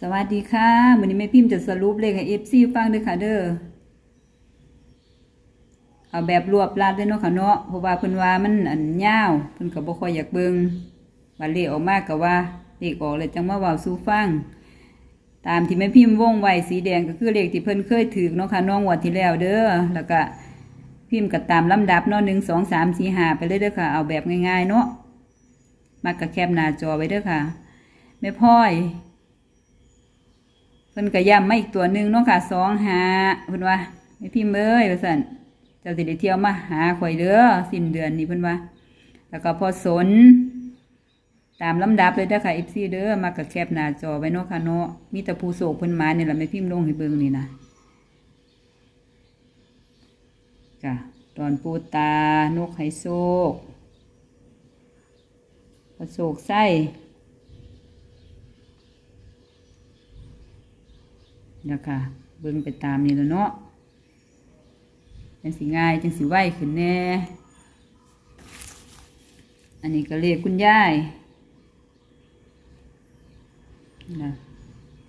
สวัสดีค่ะวันนี้แม่พิมพ์จะสรุปเลขให้เอฟซีฟังด้วยค่ะเด้อเอาแบบรวบรัดเลยเนาะค่ะเนาะเพราะว่าเพิ่นว่ามันอันยาวเพิ่นก็บ่ค่อยอยากเบิ่งว่าเลขออกมาก็ว่าเลขออกเลยจังมาเว้าสู่ฟัง ตามที่แม่พิมพ์วงไว้สีแดงก็คือเลขที่เพิ่นเคยถือเนาะค่ะน้องงวดที่แล้วเด้อแล้วก็พิมพ์ก็ตามลำดับเนาะหนึ่งสองสามสี่ห้าไปเลยเด้อค่ะ เอาแบบง่ายๆเนาะมากระแคบหน้าจอไว้เด้อค่ะแม่พ่อย เพิ่นก็ย้ำมาอีกตัวหนึ่งนาะค่ะสองหาเพิ่นว่าไม่พิมพ์เอ้ยว่าซั่นเจ้าสิได้เที่ยวมาหาข่อยเด้อสิ้นเดือนนี้เพิ่นว่า แล้วก็พอสน ตามลำดับเลยเด้อค่ะ FC เด้อมากับแคปหน้าจอไว้เนาะค่ะเนาะมีแต่ผู้โศกเพิ่นมาเนี่ล่ะไม่พิมพ์ลงให้เบิ่งนี่นะจ้ะตอนปูตานกไฮโซกกระโศกไส้ นะคะเบิ่งไปตามนี่แล้วเนาะจังสิง่ายจังสิไหวขึ้นแน่ อันนี้ก็เรียกคุณยายนะ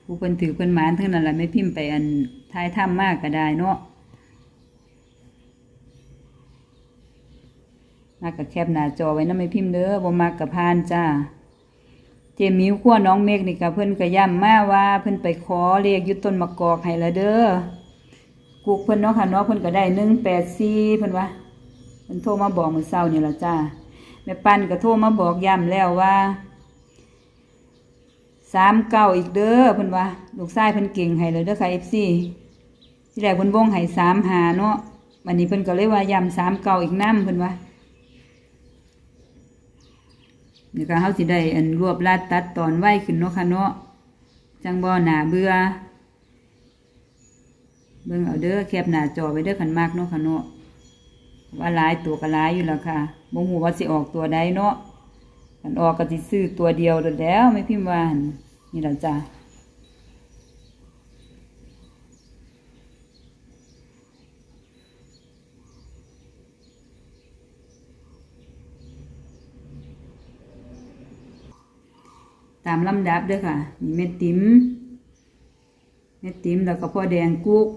ผู้เพิ่นถือเพิ่นหมานทั้งนั้นแหละไม่พิมพ์ไปอันท้ายถ้ำมากก็ได้เนาะมากกับแคบหน้าจอไว้นะไม่พิมพ์เด้อบ่มากกับพานจ้า เจมิวขั้วน้องเมฆนี่ก็เพิ่นก็ย้ำมาว่า เพิ่นไปขอเลขอยุต้นมะกอกให้ละเด้อกุกเพิ่นเนาะค่ะเนาะเพิ่นก็ได้หนึ่งแปดสี่เพิ่นว่าเพิ่นโทรมาบอกมื้อเช้านี่ละจ้าแม่ปันก็โทรมาบอกย้ำแล้วว่าสามเก้าอีกเด้อเพิ่นว่าลูกชายเพิ่นเก่งให้เลยเด้อค่ะ FC ที่แรกเพิ่นวงให้สามหาเนาะวันนี้เพิ่นก็เลยว่าย้ำสามเก้าอีกน้ำเพิ่นว่า นี่ก็เขาสิได้อันรวบลัดตัดตอนไว้ขึ้นเนาะค่ะเนาะจังบ่หนาเบื่อเบิ่งเอาเด้อแคบหน้าจอไว้เด้อคันมากเนาะค่ะเนาะว่าหลายตัวก็หลายอยู่แล้วค่ะบ่ฮู้ว่าสิออกตัวใดเนาะคันออกก็สิซื้อตัวเดียวโดดแล้วไม่พิมพ์ว่าหั่นนี่ล่ะจ้ะ ตามลำดับด้อค่ะนี่เม็ดติ๋มเม็ดติ๋มแล้วก็พ่อแดงกุ๊ก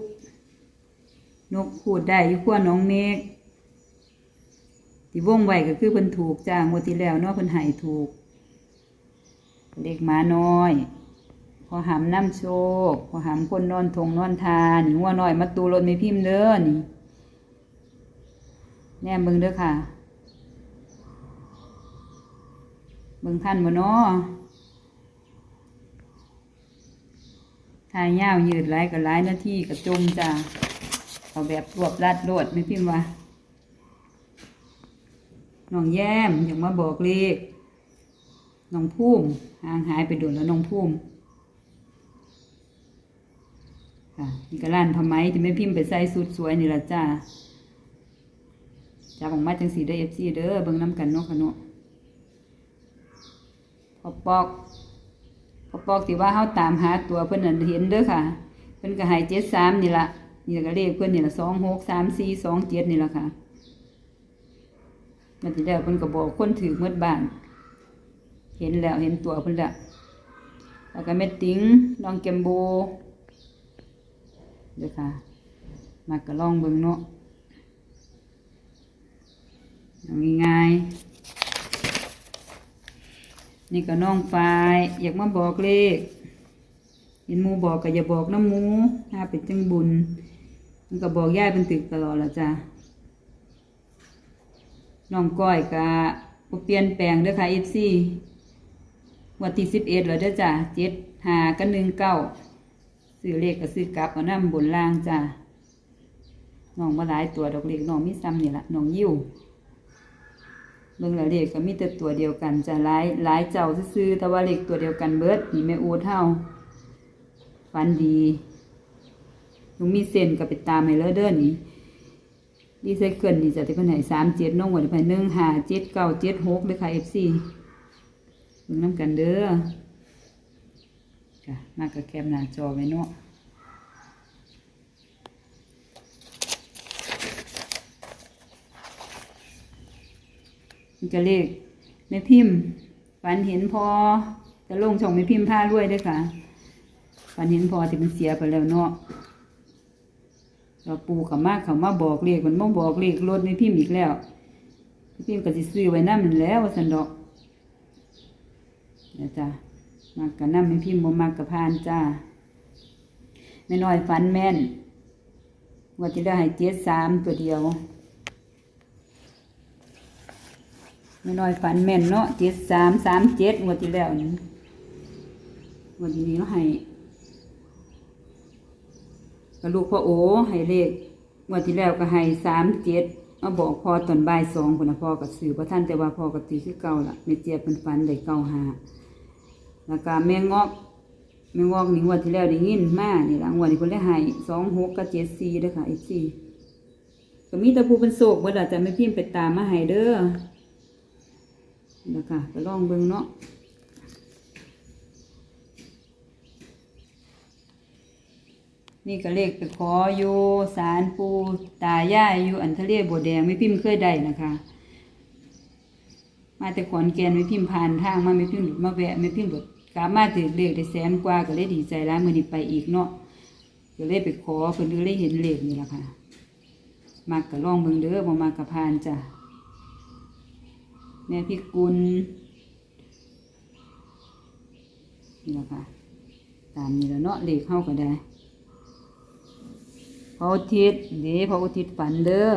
นกพูดได้ยู่ขั้วน้องเมฆที่วงไวก็คือเพิ่นถูกจ้างวดที่แล้วเนาะเพิ่นให้ถูก เด็กหมาน้อย พอหำน้ำโชค พอหำคนนอนทงนอนทานหัวน้อยมาตูรถไม่พิมพ์เด้อนี่แน่เบิ่งเด้อค่ะ เบิ่งท่านบ่เนาะ ทายยาวยืดหลายกับหลายนาที่กับจมจ้าเอาแบบรวบรัดโลดไม่พิมพ์ว่าน้องแย้มอย่ากมาบอกเลขน้องพุ่มห่างหายไปโดนแล้วน้องพุ่มค่ะนี่ก็ร้านทำไมที่ไม่พิมพ์ไปใส่สุดสวยนี่ละจ้าจับออกมาจังสีได้เอฟซีเด้อเบิ่งน้ำกันเนาะค่ะเนาะพอปอก พอปอกที่ว่าเฮาตามหาตัวเพิ่นนั่นเห็นเด้อค่ะ เพิ่นก็ให้เจ็ดสามนี่ละนี่ก็เลขเพิ่นนี่ละสองหกสามสี่สองเจ็ดนี่ละค่ะมันที่แล้เพิ่นก็บอกคนถือเมื่อบ้าน เห็นแล้วเห็นตัวเพิ่นล้วแล้วก็เม็ดติ้งลองเกมโบเด้อค่ะมากก็ลองเบิ่งเนาะเอาง่ายๆ นี่ก็น้องฟายอยากมาบอกเลขเห็นมูบอกก็อย่าบอกน้ำมูถ้าเป็นจังบุญ มันก็บอกย่ายเป็นตึกตลอดละจ้ะน้องก้อยก็เปลี่ยนแปลงเด้อค่ะ FC วันที่สิบเอ็ดแล้วเด้อจ้ะเจ็ดหากับหนึ่งเก้าซื้อเลขก็ซื้อกลับเอาน้ำบนล่างจ้ะน้องมาหลายตัวดอกเลขน้องมีซ้ำนี่ละน้องยิ้ว เบิ่งล้วเลขก็มีแต่ตัวเดียวกันจะหลายหลายเจ้าซื้อแต่ว่าเลขตัวเดียวกันเบิดนี่แม่อูเท่าฟันดีหนูมีเส้นก็ไปตามให้เลยเด้อนี่ดีไซเคิลนี่จะที่เพิ่นให้สามเจ็ดน้องวันที่เพิ่นหนึ่งห้าเจ็ดเก้าเจ็ดหกเลยค่ะเอฟซีเบิ่งน้ำกันเด้อจ้ะมากกับแคมหน้าจอไว้เนาะ นจะเลขแม่พิมพ์ฝันเห็นพอจะลงช่องแม่พิมพ์ผ้าด้วยด้วยค่ะ ฝันเห็นพอที่มันเสียไปแล้วเนาะเราปูเขามาเขามาบอกเลขมันมาบอกเลขรถในพิมพ์อีกแล้วแม่พิมพ์ก็สิซื้อไว้นั่นแล้วว่าสันดอกนะจ้ะมากกับน้ำไม่พิมพ์บ่มากกับพานจ้าไม่น้อยฝันแม่นว่าจะได้ให้เจ็ดสามตัวเดียว ไม่น้อยฝันแม่นเนาะเจ็ดสามสามเจ็ดงวดที่แล้วนี่งวดนี้เขาให้กระลูกพ่อโอให้เลขงวดที่แล้วก็ให้สามเจ็ดมาบอกพ่อตอนบ่ายสองคนนะพ่อกับสื่อพระท่านแต่ว่าพ่อกับตีคือเก่าละไม่เจียบเป็นฝันได้เก่าหาแล้วก็แม่งอกแม่งอกนี่งวดที่แล้วได้ยินมานี่ละงวดนี้เพิ่นได้ให้สองหกกับเจ็ดสี่เด้อค่ะไอ้สี่ก็มีตะปูเป็นโศกเมื่อใดจะไม่พิมพ์ไปตามมาให้เด้อ นะคะก็ลองเบิ่งเนาะนี่ก็เลขไปขออยู่สารปูตายายอยู่อันทะเลบัวแดงไม่พิมพ์เคยได้นะคะ มาแต่ขอนแก่นไม่พิมพ์ผ่านทางมาไม่พิมพ์หลุดมาแวะไม่พิมพ์หลุดกลับมาถึงเลขได้แสนกว่าก็เลยดีใจร้ายมือนี้ไปอีกเนาะก็เลยไปขอเพิ่นเลยเห็นเลขนี่แหละค่ะมากก็ลองเบิ่งเด้อบ่มากก็ผ่านจ้ะ แม่พิกุลนี่แหละค่ะ ตามนี้แล้วเนาะเลขเข้าก็ได้พระอุทิศเดี๋ยวพระอุทิศฝันเด้อ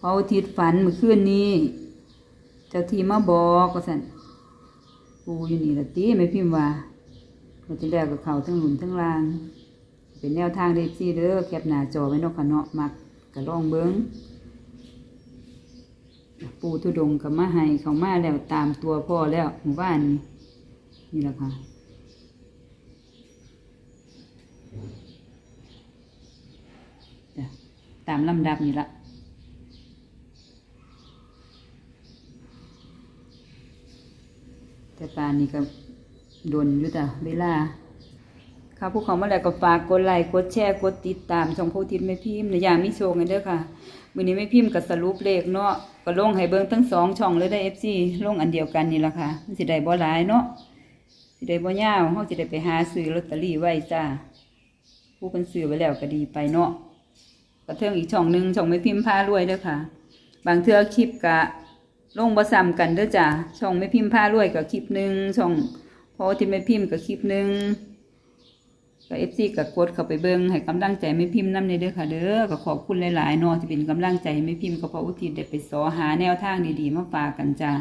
พระอุทิศฝันเมื่อคืนนี้ เจ้าที่มาบอกว่าสันปูอยู่นี่ละตีไม่พิมพ์ว่าเราจะแรกกับเขาทั้งหลุมทั้งลาง เป็นแนวทางเด็กซี่เด้อแคปหน้าจอไว้เนอกขะเนาะมักกระล่องเบิ้ง ปูทุดงกับมาให้เขามาแล้วตามตัวพ่อแล้วหมู่บ้านนี้นี่แหละค่ะตามลำดับนี่ละแต่ปานนี้ก็โดนอยู่แต่เวลาค่ะผู้เขามาแล้วก็ฝากกดไลค์กดแชร์กดติดตามช่องผู้ทิศไม่พิมพ์ในยามมิโชคกันเด้อค่ะ มือนี้ไม่พิมพ์กับสรุปเลขเนาะก็ลงให้เบิ่งทั้งสองช่องเลยได้ FC ลงอันเดียวกันนี่แหละค่ะมันสิได้บ่หลายเนาะสิได้บ่ยาวเฮาสิได้ไปหาซื้อลอตเตอรี่ไว้จ้าผู้เพิ่นซื้อไว้แล้วก็ดีไปเนาะก็เทิงอีกช่องหนึ่งช่องไม่พิมพ์พารวยด้อค่ะ บางเทือคลิปก็ลงบ่ซ้ำกันเด้อจ้าช่องไม่พิมพ์พารวยก็คลิปหนึ่งช่องพอที่ไม่พิมพ์ก็คลิปหนึ่ง ก็เอฟซีก็กดเข้าไปเบิ่งให้กำลังใจไม่พิมพ์น้ำในเด้อค่ะเด้อก็ขอบคุณหลายๆนาะที่เป็นกำลังใจไม่พิมพ์ก็เพระอุทิศได้ไปสอหาแนวทางดีๆมาฝากกันจ้า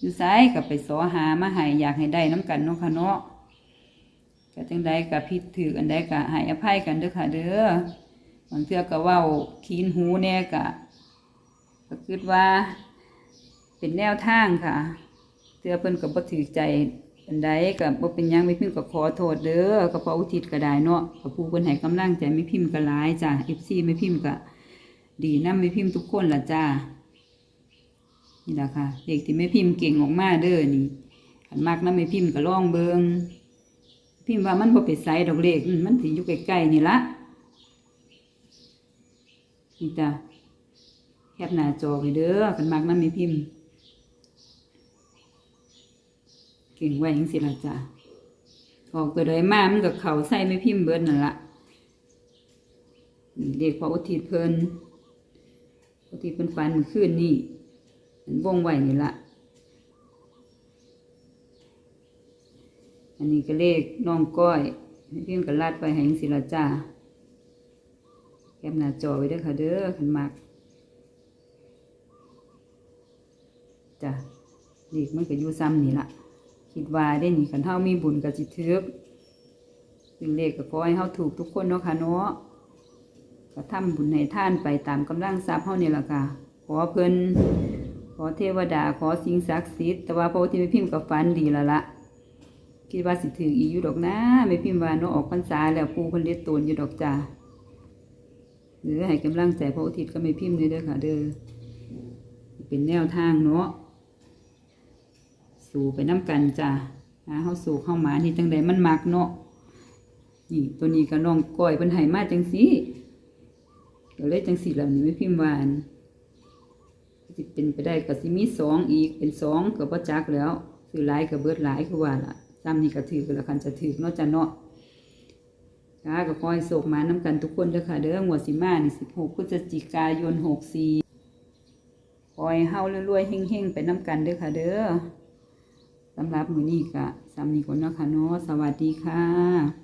อยู่ไสก็ไปสอหามาให้อยากให้ได้น้ำกันเนาะค่ะเนาะก็จังใดก็ผิถืออันใดก็ให้อภัยกันเด้อค่ะเด้อบางเทื่อก็ว้าคีนหูแน่ก็ก็คิดว่าเป็นแนวทางค่ะเทื่อเพิ่นก็บ่ถือใจ อันใดกับบ่เป็นยังไม่พิมพ์ก็ขอโทษเด้อก็เพราะอุทิศก็ได้เนาะก็ผู้เพิ่นให้กำลังใจไม่พิมพ์ก็หลายจ้ะ FC ไม่พิมพ์ก็ดีนำไม่พิมพ์ทุกคนละจ้านี่แหละค่ะเด็กที่ไม่พิมพ์เก่งออกมาเด้อนี่คันมักนำไม่พิมพ์ก็ลองเบิงพิมพ์ว่ามันบ่ไปไสดอกเลขอืมมันสิอยู่ใกล้ๆนี่ละนี่จ้ะแคปหน้าจอไว้เด้อคันมักนำไม่พิมพ์ เก่งไว้ยังสิละจ้ะออกตัวใดมามันกับเขาใส่ไม่พิมพ์เบิดนั่นละเด็กพออุทิศเพลินอุทิศเพิ่นฟันเมื่อคืนนี่มันวงไหวนี่ละอันนี้ก็เลขน้องก้อยไม่พิมพ์กับลาดไปให้ยังสิละจ้าแคปหน้าจอไว้เด้อค่ะเด้อขันมักจ้ะเลขมันก็อยู่ซ้ำนี่ละ คิดว่าได้นี่ขันเท่ามีบุญกับจิตทึกซึ่งเลขก็ขอให้เฮาถูกทุกคนเนาะค่ะเนาะก็ทำบุญให้ท่านไปตามกำลังทรัพย์เฮานี่ล่ะค่ะ ขอเพิ่นขอเทวดาขอสิ่งศักดิ์สิทธิ์แต่ว่าพระที่ไม่พิมพ์กับฟันดีและละคิดว่าสิถืออีอยู่ดอกนะไม่พิมพ์ว่าเนาะออกพรรษาแล้วปูเพิ่นเล็ดตนอยู่ดอกจ้าหรือให้กำลังใจพระอุทิศก็ไม่พิมพ์เลยเด้อค่ะ เด้อเป็นแนวทางเนาะ สู่ไปน้ากันจ้ะหาเข้าสู่เข้ามาที่จังใดมันมักเนาะนี่ตัวนี้ก็น้องก้อยเป็นไห่มาจังสีเดี๋ยวเลยจังสีเหล่านี้ไม่พิมพ์วานสิเป็นไปได้กับสิมีสองอีกเป็นสองกับพ่อจักแล้วคือหลายกับเบิดหลายคือว่าล่ะซ้ำนี่ก็ถือกันละคันจะถือนอกจากเนาะค่ะก็คอยโศกมาน้ำกันทุกคนเด้อค่ะ เด้อหัวสีมานี่สิบหกพฤศจิกายนหกสี่คอยเฮาเรื่ยๆเฮ่งๆไปน้ำกันเด้อค่ะเด้อ สำหรับมือนี้ก็สามีคนนาะค่ะเนาะสวัสดีค่ะ